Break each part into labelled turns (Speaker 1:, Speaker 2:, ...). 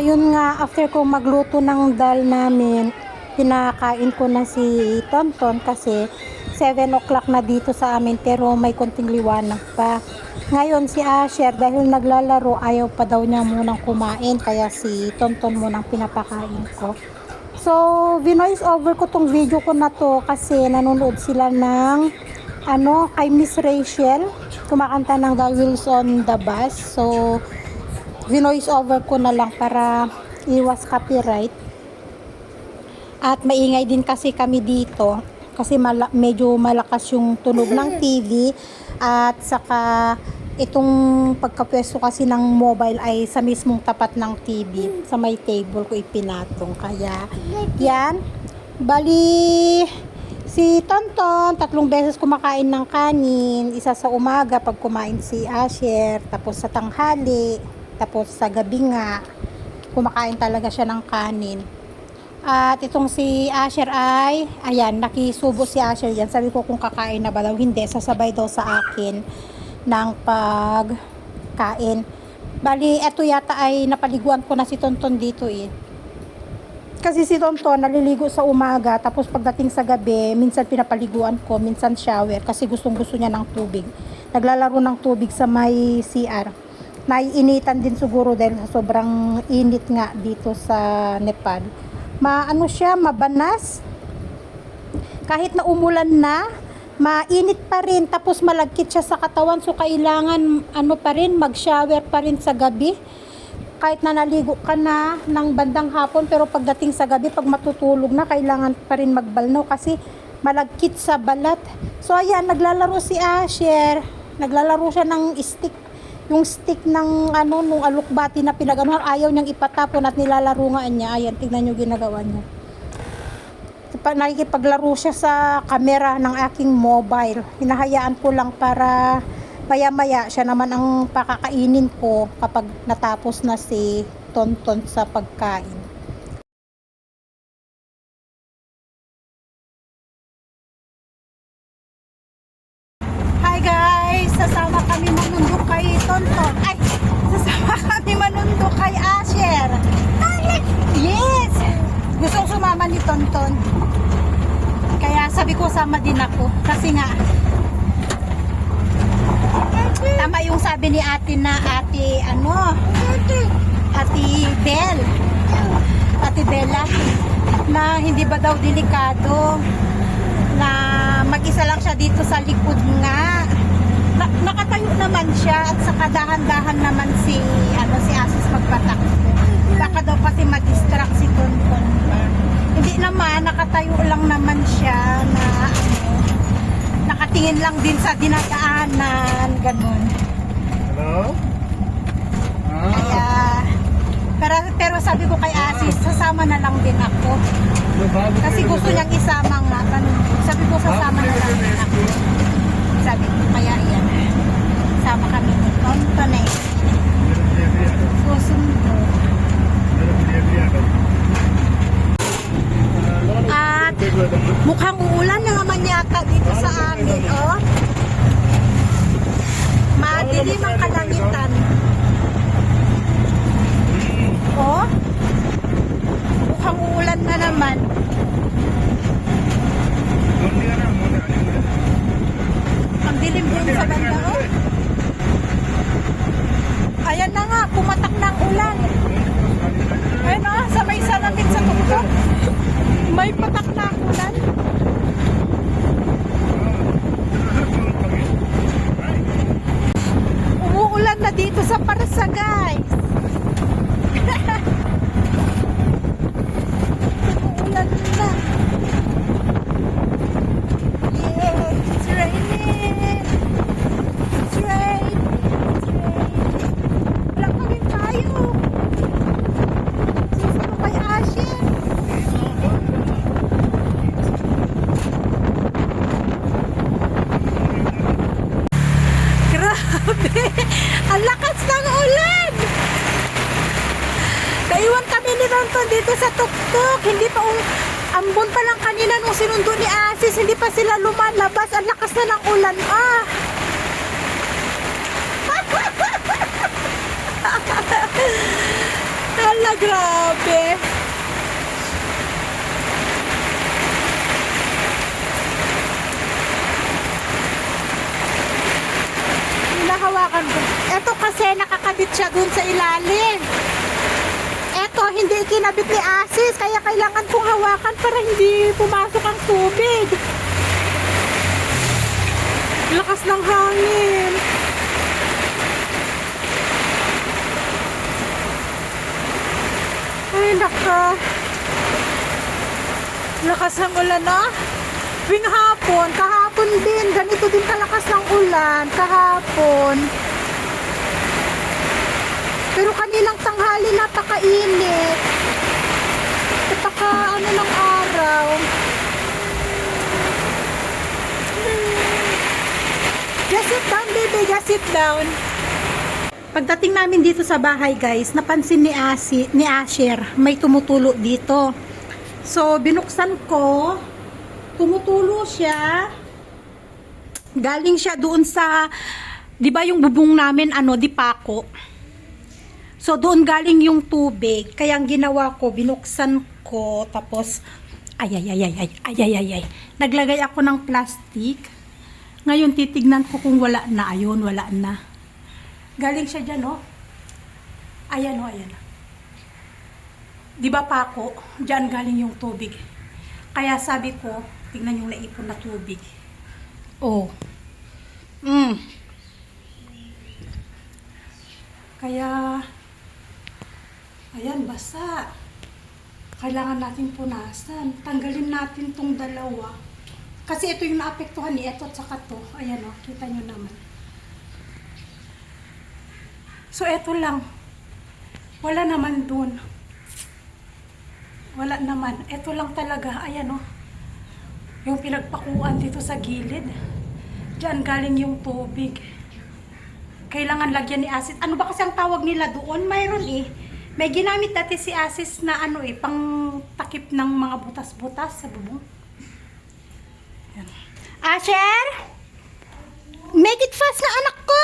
Speaker 1: ayun nga, after ko magluto ng dal namin, pinakain ko na si Tonton kasi 7 o'clock na dito sa amin pero may konting liwanag pa. Ngayon si Asher dahil naglalaro ayaw pa daw niya munang kumain kaya si Tonton munang pinapakain ko. So, vinoise over ko tong video ko na to kasi nanonood sila ng ano, kay Miss Rachel kumakanta ng The Wheels on the Bus. So, vinoise over ko na lang para iwas copyright. At maingay din kasi kami dito kasi mala- medyo malakas yung tunog ng TV at saka itong pagkapwesto kasi ng mobile ay sa mismong tapat ng TV sa may table ko ipinatong. Kaya yan. Bali si Tonton tatlong beses kumakain ng kanin isa sa umaga pag kumain si Asher tapos sa tanghali tapos sa gabi nga kumakain talaga siya ng kanin at itong si Asher ay, ayan, nakisubo si Asher yan. Sabi ko kung kakain na ba daw, hindi. Sasabay daw sa akin ng pagkain. Bali, eto yata ay napaliguan ko na si Tonton dito eh. Kasi si Tonton naliligo sa umaga, tapos pagdating sa gabi, minsan pinapaliguan ko, minsan shower, kasi gustong gusto niya ng tubig. Naglalaro ng tubig sa may CR. Naiinitan din siguro dahil sa sobrang init nga dito sa Nepal maano siya, mabanas. Kahit na umulan na, mainit pa rin tapos malagkit siya sa katawan so kailangan ano pa rin mag-shower pa rin sa gabi. Kahit na naligo ka na ng bandang hapon pero pagdating sa gabi pag matutulog na kailangan pa rin magbalno kasi malagkit sa balat. So ayan, naglalaro si Asher. Naglalaro siya ng stick yung stick ng ano nung alukbati na pinagano ayaw niyang ipatapon at nilalaro nga niya. Ayan tignan niyo ginagawa niya. Pa nakikipaglaro siya sa camera ng aking mobile. Hinahayaan ko lang para maya maya siya naman ang pakakainin ko kapag natapos na si Tonton sa pagkain Hi guys! Sasama kami manundok kay Tonton. Ay! Kami manundok kay Asher. Yes! Gustong sumama ni Tonton. Kaya sabi ko sama din ako. Kasi nga, tama yung sabi ni ate na ate, ano, ate Bel. Ate Bella, na hindi ba daw delikado na mag-isa lang siya dito sa likod nga. Naman siya at saka dahan-dahan naman si ano si Asis magpatakbo. Baka daw kasi mag-distract si Tonton. Hindi naman, nakatayo lang naman siya na ano, nakatingin lang din sa dinadaanan, ganun.
Speaker 2: Hello?
Speaker 1: Kaya, pero, pero sabi ko kay Asis, sasama na lang din ako. Kasi gusto niyang isama nga. Ganun. Sabi ko sasama na lang din ako. Sabi ko kaya yan. Sama kami ni Tonton eh. Susundo. At mukhang uulan na naman yata dito sa amin, oh. Madilim ang kalangitan. Oh. Mukhang uulan na naman. Ang dilim din sa banda, oh. Ayan na nga, pumatak na ang ulan. Ayun oh, sa may salamin sa tuktok. May patak na ang ulan. Umuulan na dito sa Parsa, guys. Umuulan na. Yeah, it's raining. It's raining. It's raining. Wala pa rin tayo. Susunod kay Asher. Ang lakas ng ulan! Naiwan kami ni Tonton dito sa tuktok. Hindi pa um, ambon pa lang kanina nung sinundo ni Asis. Hindi pa sila lumalabas. Ang lakas na ng ulan. Ah! Hala, grabe. Hinahawakan ko. Ito kasi nakakabit siya dun sa ilalim. Ito, hindi ikinabit ni Asis, kaya kailangan kong hawakan para hindi pumasok ang tubig. Lakas ng hangin. Ay, naka. Lakas ng ulan, no? Tuwing hapon, kahapon din, ganito din kalakas ng ulan, kahapon. Kanilang tanghali napakainit. Napaka ano ng araw. Just sit down, baby. Just sit down. Pagdating namin dito sa bahay, guys, napansin ni Asi, ni Asher, may tumutulo dito. So, binuksan ko, tumutulo siya. Galing siya doon sa, 'di ba yung bubong namin ano, di pako. So, doon galing yung tubig. Kaya ang ginawa ko, binuksan ko, tapos, ay, ay, ay, ay, ay, ay, ay, ay, ay. Naglagay ako ng plastic. Ngayon, titignan ko kung wala na. Ayun, wala na. Galing siya dyan, oh. Ayan, oh, ayan. Di ba pa ako? Diyan galing yung tubig. Kaya sabi ko, tingnan yung naipon na tubig. Oh. Mm. Kaya, ayan, basa. Kailangan natin punasan. Tanggalin natin tong dalawa. Kasi ito yung naapektuhan ni ito at saka to. Ayan o, kita nyo naman. So, eto lang. Wala naman dun. Wala naman. Eto lang talaga. Ayan o. Yung pinagpakuan dito sa gilid. Diyan galing yung tubig. Kailangan lagyan ni Asis. Ano ba kasi ang tawag nila doon? Mayroon eh. May ginamit dati si Asis na ano eh, pang takip ng mga butas-butas sa bubong. Yan. Asher! Make it fast na anak ko!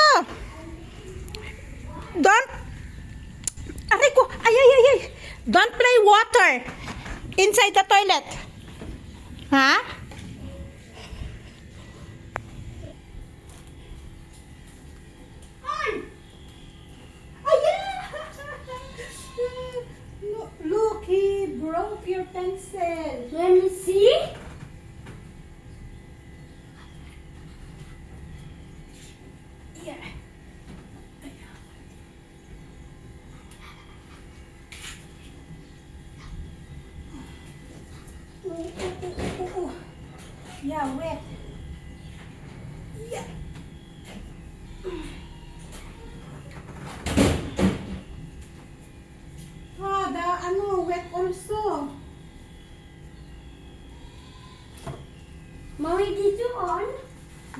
Speaker 1: Don't... Aray ko! Ay, ay, ay, ay! Don't play water inside the toilet. Ha? Look, your pencil.
Speaker 2: Let me see.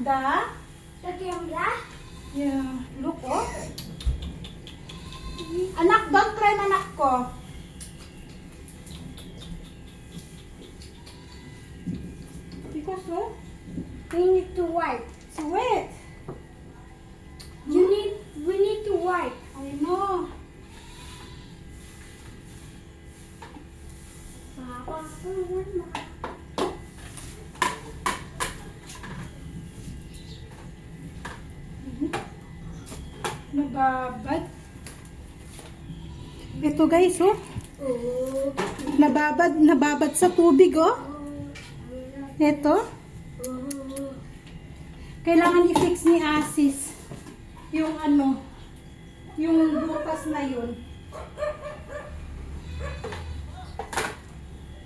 Speaker 1: The, the
Speaker 2: camera?
Speaker 1: yeah, look, oh. Anak, don't try anak ko. Because, oh,
Speaker 2: We need to wipe.
Speaker 1: it's wet.
Speaker 2: You need. We need to wipe.
Speaker 1: I know.
Speaker 2: Papa,
Speaker 1: Nababad. Ito guys, oh. Nababad, nababad sa tubig, oh. Ito. Kailangan i-fix ni Asis yung ano, yung butas na yun.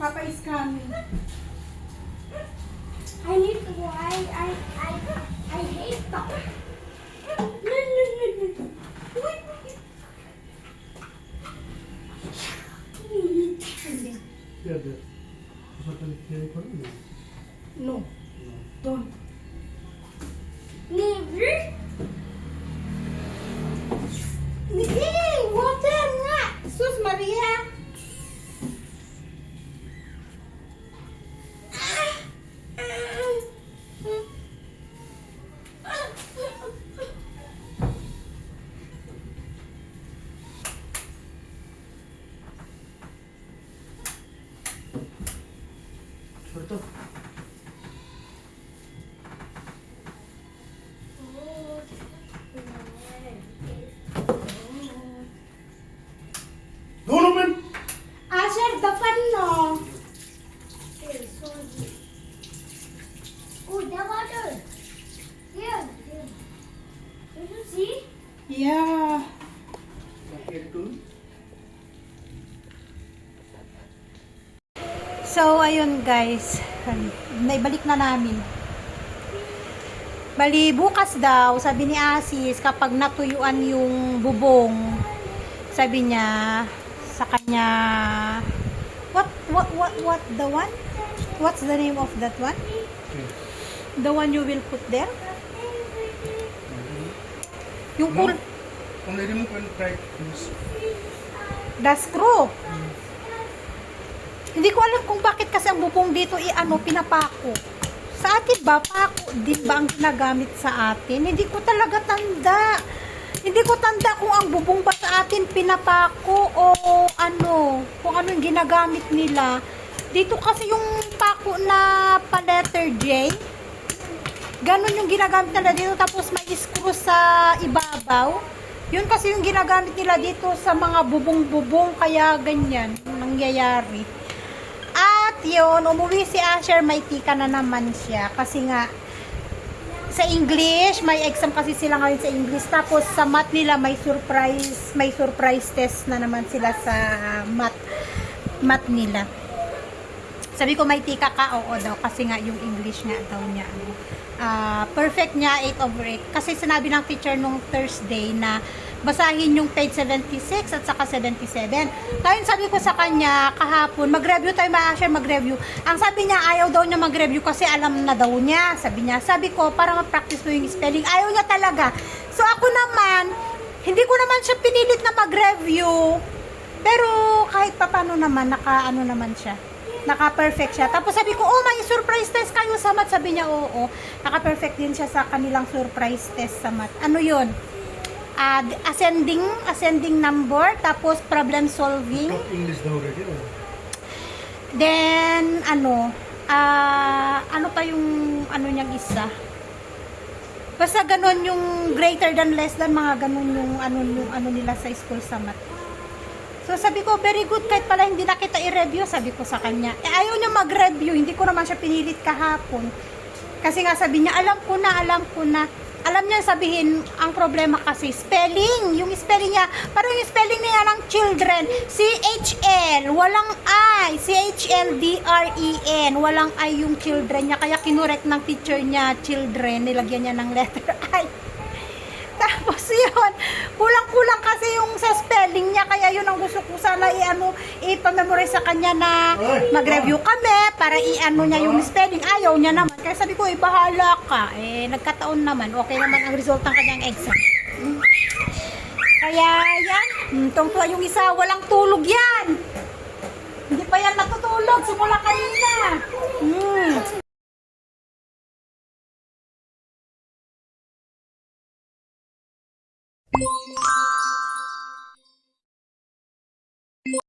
Speaker 1: Papa is coming.
Speaker 2: I need to wipe. I I I hate that.
Speaker 1: Yeah. So, ayun guys. Naibalik na namin. Bali, bukas daw, sabi ni Asis, kapag natuyuan yung bubong, sabi niya, sa kanya, what, what, what, what, the one? What's the name of that one? The one you will put there? Yung
Speaker 3: No.
Speaker 1: Cool,
Speaker 3: Only remove when try this.
Speaker 1: the screw. Hindi ko alam kung bakit kasi ang bubong dito i ano pinapako. Sa atin ba pako din ba ang ginagamit sa atin? Hindi ko talaga tanda. Hindi ko tanda kung ang bubong ba sa atin pinapako o ano, kung ano yung ginagamit nila. Dito kasi yung pako na pa letter J, Ganon yung ginagamit nila dito tapos may screw sa ibabaw. Yun kasi yung ginagamit nila dito sa mga bubong-bubong kaya ganyan nangyayari. At yun, umuwi si Asher, may tika na naman siya kasi nga sa English, may exam kasi sila ngayon sa English. Tapos sa math nila may surprise, may surprise test na naman sila sa math math nila. Sabi ko may tika ka, oo daw kasi nga yung English nga daw niya ano. ah, perfect niya 8 over 8 kasi sinabi ng teacher nung Thursday na basahin yung page 76 at saka 77. Ngayon sabi ko sa kanya kahapon, mag-review tayo ma-share mag-review. Ang sabi niya ayaw daw niya mag-review kasi alam na daw niya. Sabi niya, sabi ko para ma-practice mo yung spelling. Ayaw niya talaga. So ako naman, hindi ko naman siya pinilit na mag-review. Pero kahit papano naman, naka ano naman siya. Naka-perfect siya. Tapos sabi ko, oh, may surprise test kayo sa math. Sabi niya, oo. Naka-perfect din siya sa kanilang surprise test sa math. Ano yun? Ah, ascending, ascending number, tapos problem solving.
Speaker 3: English daw. Oh.
Speaker 1: Then, ano, ah, ano pa yung, ano niyang isa? Basta ganun yung greater than less than, mga ganun yung, ano, yung, ano nila sa school sa math. So sabi ko, very good, kahit pala hindi na kita i-review, sabi ko sa kanya. Eh, ayaw niya mag-review, hindi ko naman siya pinilit kahapon. Kasi nga sabi niya, alam ko na, alam ko na. Alam niya sabihin, ang problema kasi, spelling. Yung spelling niya, parang yung spelling niya ng children, C-H-L, walang I, C-H-L-D-R-E-N, walang I yung children niya. Kaya kinurek ng teacher niya, children, nilagyan niya ng letter I. Tapos yun, kulang-kulang kasi yung sa spelling niya, kaya yun ang gusto ko sana i-ano, ipamemorize sa kanya na mag-review kami para i-ano niya yung spelling. Ayaw niya naman. Kaya sabi ko, eh, bahala ka. Eh, nagkataon naman. Okay naman ang result ng kanyang exam. Kaya yan, hmm, tungtuwa yung isa, walang tulog yan. Hindi pa yan natutulog, simula kanina. Hmm.